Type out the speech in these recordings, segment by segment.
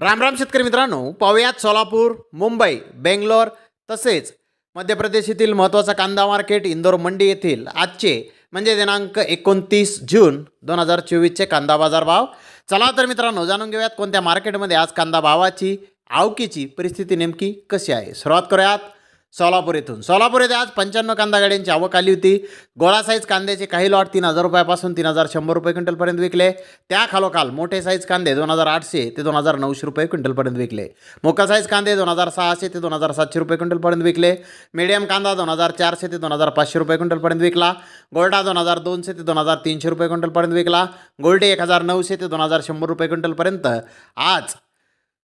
राम राम शेतकरी मित्रांनो पाहुयात सोलापूर मुंबई बेंगलोर तसेच मध्य प्रदेश येथील महत्त्वाचा कांदा मार्केट इंदोर मंडी येथील आजचे म्हणजे दिनांक एकोणतीस जून दोन हजार चोवीसचे कांदा बाजार भाव. चला तर मित्रांनो जाणून घेऊयात कोणत्या मार्केटमध्ये आज कांदा भावाची आवकीची परिस्थिती नेमकी कशी आहे. सुरुवात करूयात. सोलापूर येथून सोलापूर येथे आज पंच्याण्णव कांदा गाड्यांची आवक आली होती. गोळा साईज कांद्याचे काही लॉट तीन हजार रुपयापासून तीन हजार शंभर रुपये क्विंटलपर्यंत विकले. त्या खालोखाल मोठे साईज कांदे दोन हजार आठशे ते दोन हजार नऊशे रुपये क्विंटलपर्यंत विकले. मोका साईज कांदे दोन हजार सहाशे ते दोन हजार सातशे रुपये क्विंटलपर्यंत विकले. मीडियम कांदा दोन हजार चारशे ते दोन हजार पाचशे रुपये क्विंटलपर्यंत विकला. गोल्डा दोन हजार दोनशे ते दोन हजार तीनशे रुपये क्विंटलपर्यंत विकला. गोल्डे एक हजार नऊशे ते दोन हजार शंभर रुपये क्विंटलपर्यंत. आज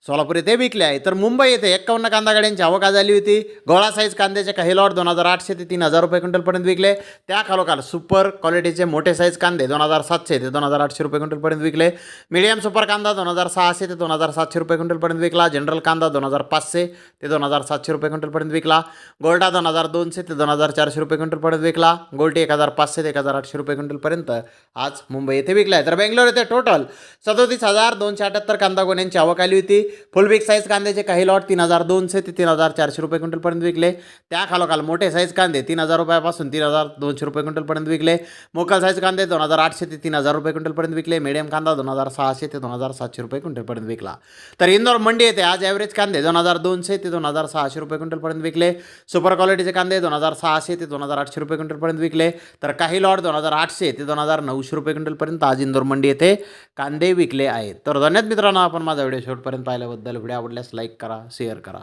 सोलापूर येथे विकले आहे. तर मुंबई येथे एक्कावन्न कांदा गाड्यांची आवक आज झाली होती. गोळा साईज कांद्याचे काही लॉट दोन हजार आठशे ते तीन हजार रुपये क्विंटलपर्यंत विकले. त्या खालोखाल सुपर क्वालिटीचे मोठे साईज कांदे दोन हजार सातशे ते दोन हजार आठशे रुपये क्विंटलपर्यंत विकले. मीडियम सुपर कांदा दोन हजार सहाशे ते दोन हजार सातशे रुपये क्विंटलपर्यंत विकला. जनरल कांदा दोन हजार पाचशे ते दोन हजार सातशे रुपये क्विंटलपर्यंत विकला. गोल्डा दोन हजार दोनशे ते दोन हजार चारशे रुपये क्विंटलपर्यंत विकला. गोल्टी एक हजार पाचशे ते एक हजार आठशे रुपये क्विंटलपर्यंत आज मुंबई येथे विकला आहे. तर बेंगलोर येथे टोटल सदोतीस हजार दोनशे अठ्याहत्तर कांदा गोण्यांची आवक आली होती. फुल बिग साईज कांद्याचे काही लॉट तीन हजार दोनशे ते तीन हजार चारशे रुपये क्विंटलपर्यंत विकले. त्या खालोखाल मोठे साईज कांदे तीन हजार रुपयापासून तीन हजार दोनशे रुपये क्विंटलपर्यंत विकले. मोकल साईज कांदे दोन हजार आठशे ते तीन हजार रुपये क्विंटलपर्यंत विकले. मिडियम कांदा दोन हजार सहाशे ते दोन हजार सातशे रुपये क्विंटलपर्यंत विकला. तर इंदोर मंडी येथे आज ॲव्हरेज कांदे दोन हजार दोनशे ते दोन हजार सहाशे रुपये क्विंटलपर्यंत विकले. सुपर क्वालिटीचे कांदे दोन हजार सहाशे ते दोन हजार आठशे रुपये क्विंटलपर्यंत विकले. तर काही लॉट दोन हजार आठशे ते दोन हजार नऊशे रुपये क्विंटलपर्यंत आज इंदोर मंडी येथे कांदे विकले आहेत. तर धन्यवाद मित्रांनो आपण माझा व्हिडिओ शेवटपर्यंत पाहिल्याबद्दल व्हिडिओ आवडल्यास लाईक करा शेअर करा.